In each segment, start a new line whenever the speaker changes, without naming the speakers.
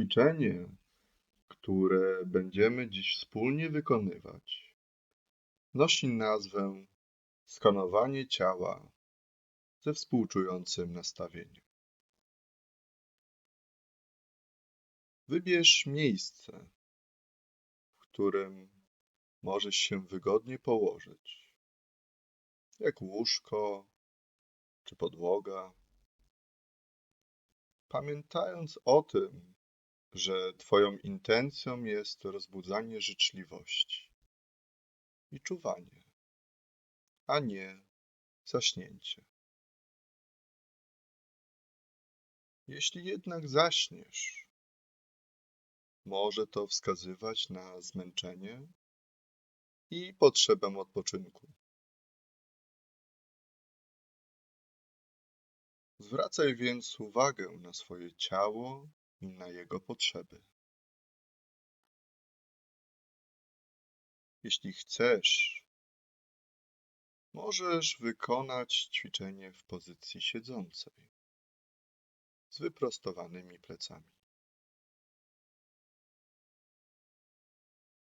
Ćwiczenie, które będziemy dziś wspólnie wykonywać, nosi nazwę skanowanie ciała ze współczującym nastawieniem. Wybierz miejsce, w którym możesz się wygodnie położyć, jak łóżko czy podłoga. Pamiętając o tym, że Twoją intencją jest rozbudzanie życzliwości i czuwanie, a nie zaśnięcie. Jeśli jednak zaśniesz, może to wskazywać na zmęczenie i potrzebę odpoczynku. Zwracaj więc uwagę na swoje ciało na jego potrzeby. Jeśli chcesz, możesz wykonać ćwiczenie w pozycji siedzącej z wyprostowanymi plecami.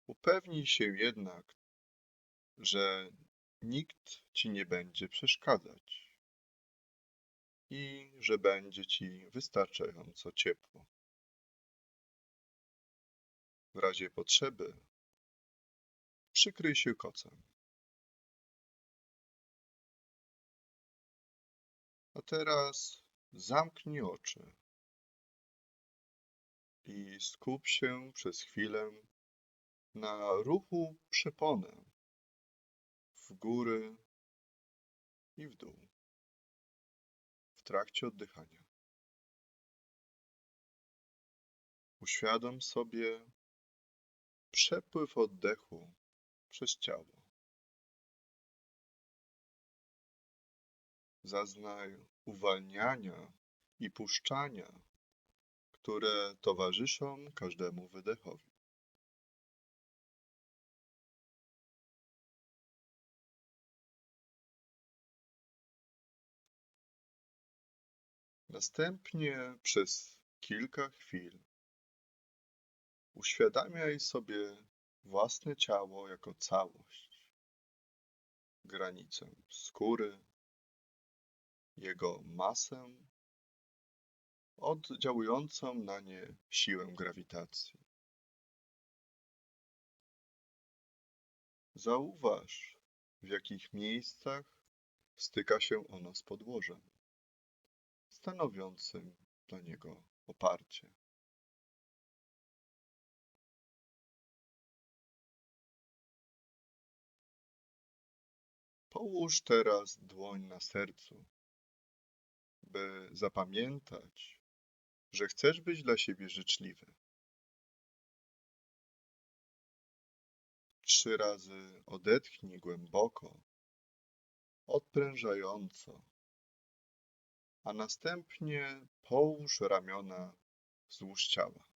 Upewnij się jednak, że nikt ci nie będzie przeszkadzać i że będzie ci wystarczająco ciepło. W razie potrzeby przykryj się kocem. A teraz zamknij oczy i skup się przez chwilę na ruchu przepony w góry i w dół w trakcie oddychania. Uświadom sobie przepływ oddechu przez ciało. Zaznaj uwalniania i puszczania, które towarzyszą każdemu wydechowi. Następnie przez kilka chwil uświadamiaj sobie własne ciało jako całość, granicę skóry, jego masę, oddziałującą na nie siłę grawitacji. Zauważ, w jakich miejscach styka się ono z podłożem stanowiącym dla niego oparcie. Połóż teraz dłoń na sercu, by zapamiętać, że chcesz być dla siebie życzliwy. Trzy razy odetchnij głęboko, odprężająco a następnie połóż ramiona wzdłuż ciała.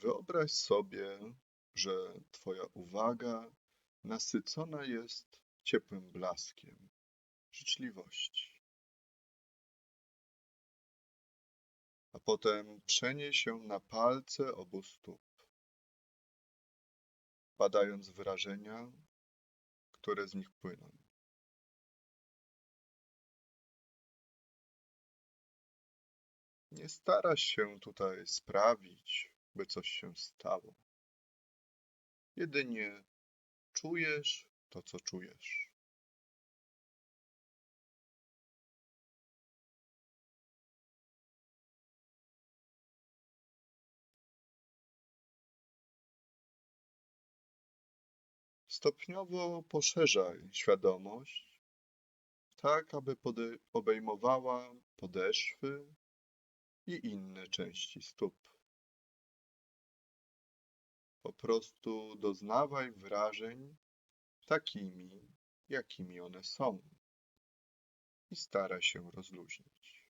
Wyobraź sobie, że Twoja uwaga nasycona jest ciepłym blaskiem życzliwości. A potem przenieś się na palce obu stóp, badając wyrażenia, które z nich płyną. Nie starasz się tutaj sprawić, by coś się stało. Jedynie czujesz to, co czujesz. Stopniowo poszerzaj świadomość, tak aby obejmowała podeszwy i inne części stóp. Po prostu doznawaj wrażeń takimi, jakimi one są i stara się rozluźnić.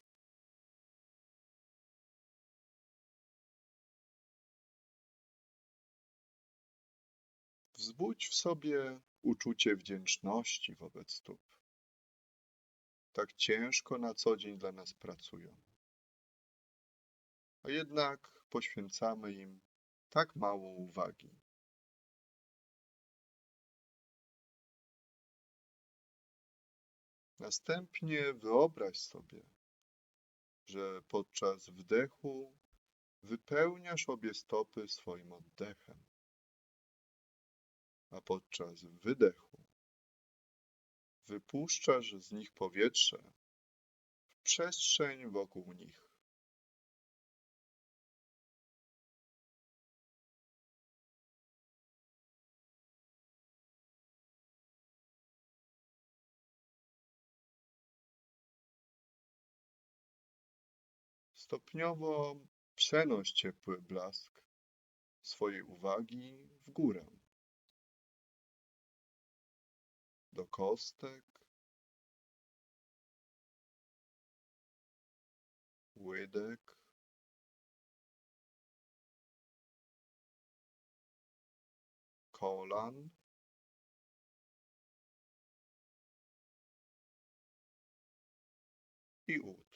Wzbudź w sobie uczucie wdzięczności wobec stóp, tak ciężko na co dzień dla nas pracują. A jednak poświęcamy im tak mało uwagi. Następnie wyobraź sobie, że podczas wdechu wypełniasz obie stopy swoim oddechem, a podczas wydechu wypuszczasz z nich powietrze w przestrzeń wokół nich. Stopniowo przenoś ciepły blask swojej uwagi w górę. Do kostek, łydek, kolan, i ud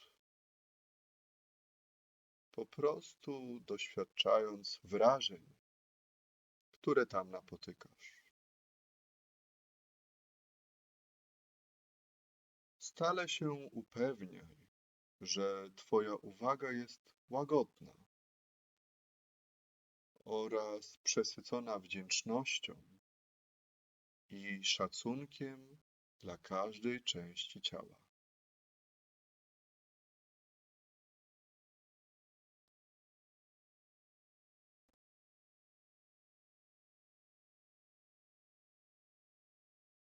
po prostu doświadczając wrażeń, które tam napotykasz. Stale się upewniaj, że Twoja uwaga jest łagodna oraz przesycona wdzięcznością i szacunkiem dla każdej części ciała.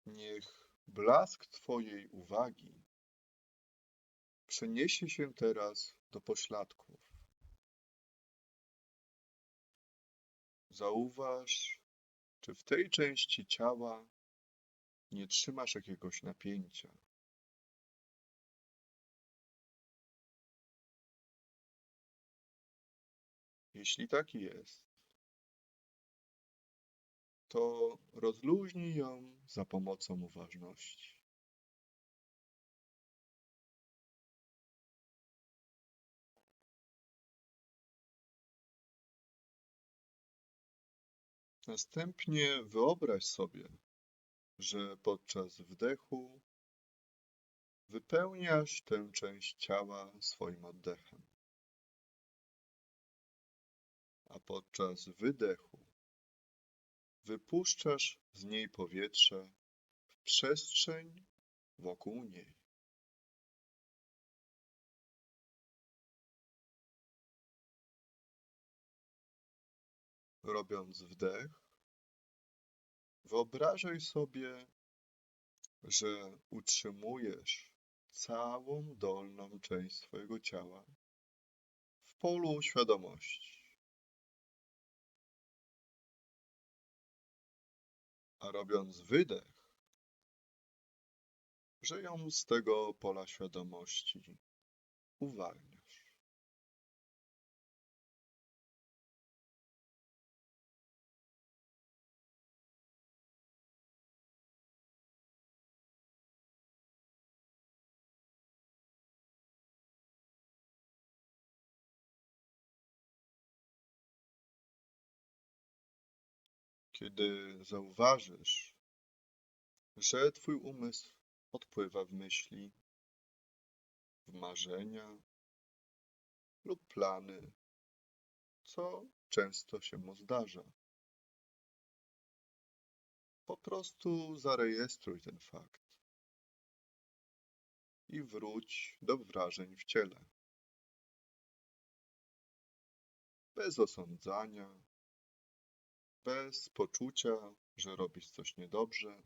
Niech blask Twojej uwagi przeniesie się teraz do pośladków. Zauważ, czy w tej części ciała nie trzymasz jakiegoś napięcia. Jeśli tak jest, to rozluźnij ją za pomocą uważności. Następnie wyobraź sobie, że podczas wdechu wypełniasz tę część ciała swoim oddechem, a podczas wydechu wypuszczasz z niej powietrze w przestrzeń wokół niej. Robiąc wdech, wyobrażaj sobie, że utrzymujesz całą dolną część swojego ciała w polu świadomości. A robiąc wydech, że ją z tego pola świadomości uwalniasz. Kiedy zauważysz, że Twój umysł odpływa w myśli, w marzenia lub plany, co często się mu zdarza. Po prostu zarejestruj ten fakt i wróć do wrażeń w ciele. Bez osądzania, bez poczucia, że robisz coś niedobrze.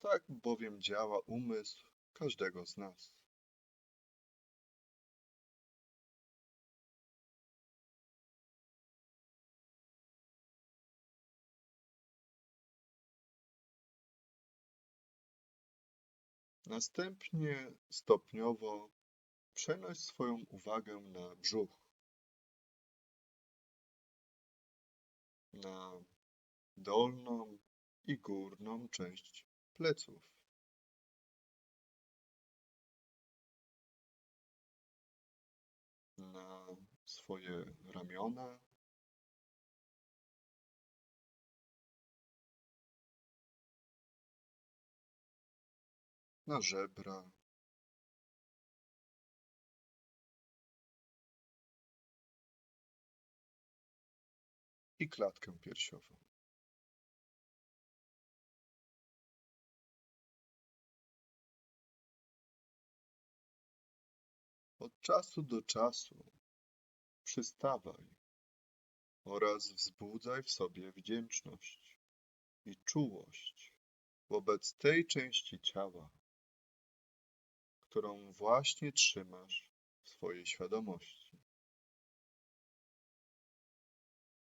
Tak bowiem działa umysł każdego z nas. Następnie stopniowo przenoś swoją uwagę na brzuch. Na dolną i górną część pleców. Na swoje ramiona, na żebra, i klatkę piersiową. Od czasu do czasu przystawaj oraz wzbudzaj w sobie wdzięczność i czułość wobec tej części ciała, którą właśnie trzymasz w swojej świadomości.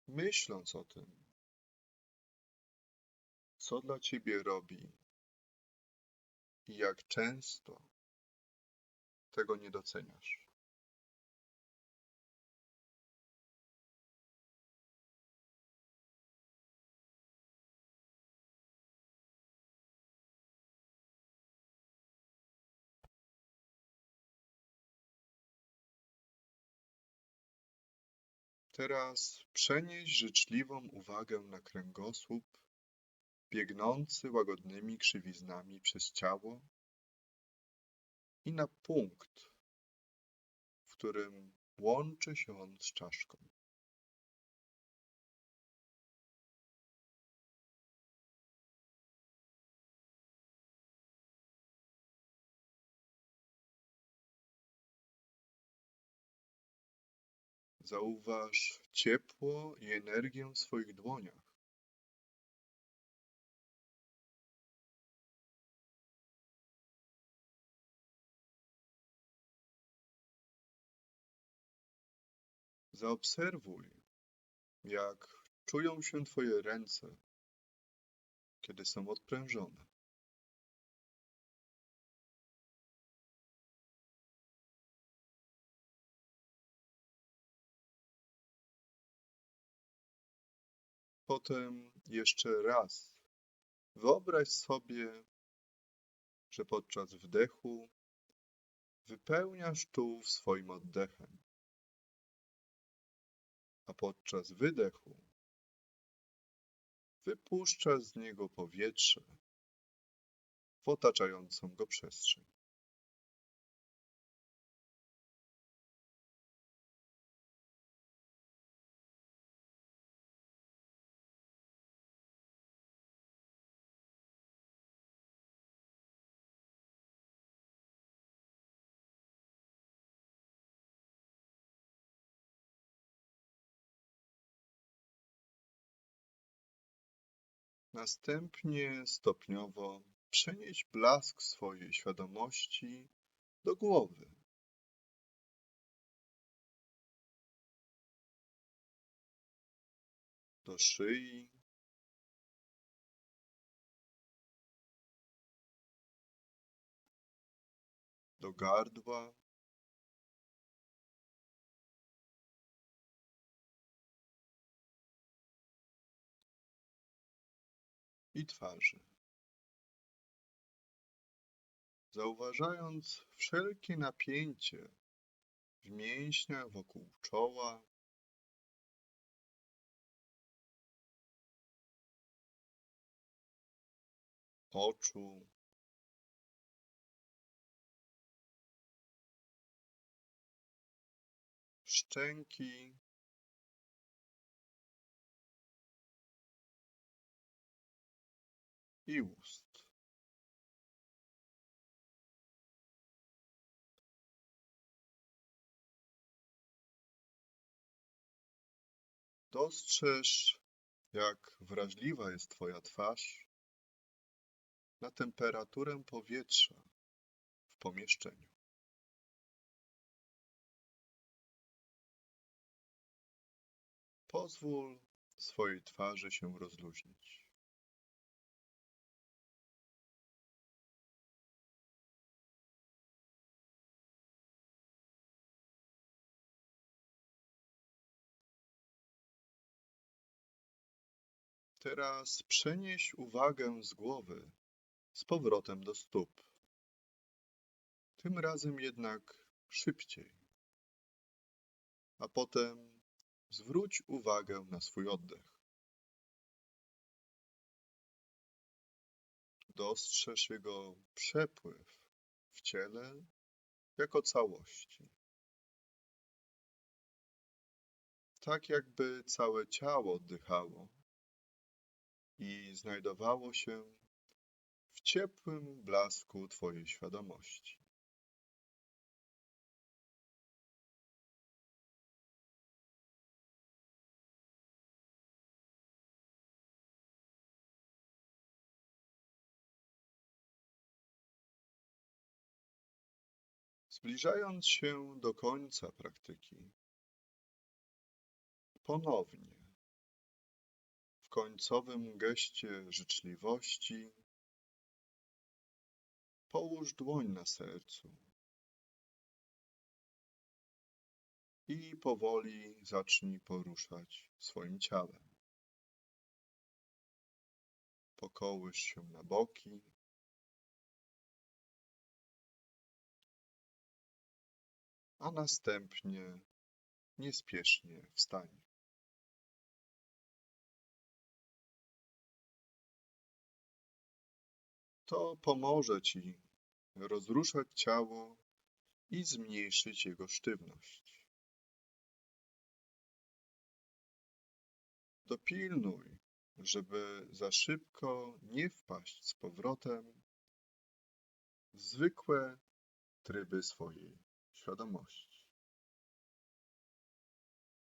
Myśląc o tym, co dla ciebie robi i jak często tego nie doceniasz. Teraz przenieś życzliwą uwagę na kręgosłup, biegnący łagodnymi krzywiznami przez ciało i na punkt, w którym łączy się on z czaszką. Zauważ ciepło i energię w swoich dłoniach. Zaobserwuj, jak czują się Twoje ręce, kiedy są odprężone. Potem jeszcze raz wyobraź sobie, że podczas wdechu wypełniasz tułów swoim oddechem, a podczas wydechu wypuszczasz z niego powietrze w otaczającą go przestrzeń. Następnie stopniowo przenieś blask swojej świadomości do głowy. Do szyi, do gardła, i twarzy. Zauważając wszelkie napięcie w mięśniach wokół czoła, oczu, szczęki i ust. Dostrzeż, jak wrażliwa jest Twoja twarz na temperaturę powietrza w pomieszczeniu. Pozwól swojej twarzy się rozluźnić. Teraz przenieś uwagę z głowy z powrotem do stóp. Tym razem jednak szybciej. A potem zwróć uwagę na swój oddech. Dostrzeż jego przepływ w ciele jako całości. Tak jakby całe ciało oddychało i znajdowało się w ciepłym blasku Twojej świadomości. Zbliżając się do końca praktyki, ponownie końcowym geście życzliwości połóż dłoń na sercu i powoli zacznij poruszać swoim ciałem. Pokołysz się na boki, a następnie niespiesznie wstań. To pomoże Ci rozruszać ciało i zmniejszyć jego sztywność. Dopilnuj, żeby za szybko nie wpaść z powrotem w zwykłe tryby swojej świadomości.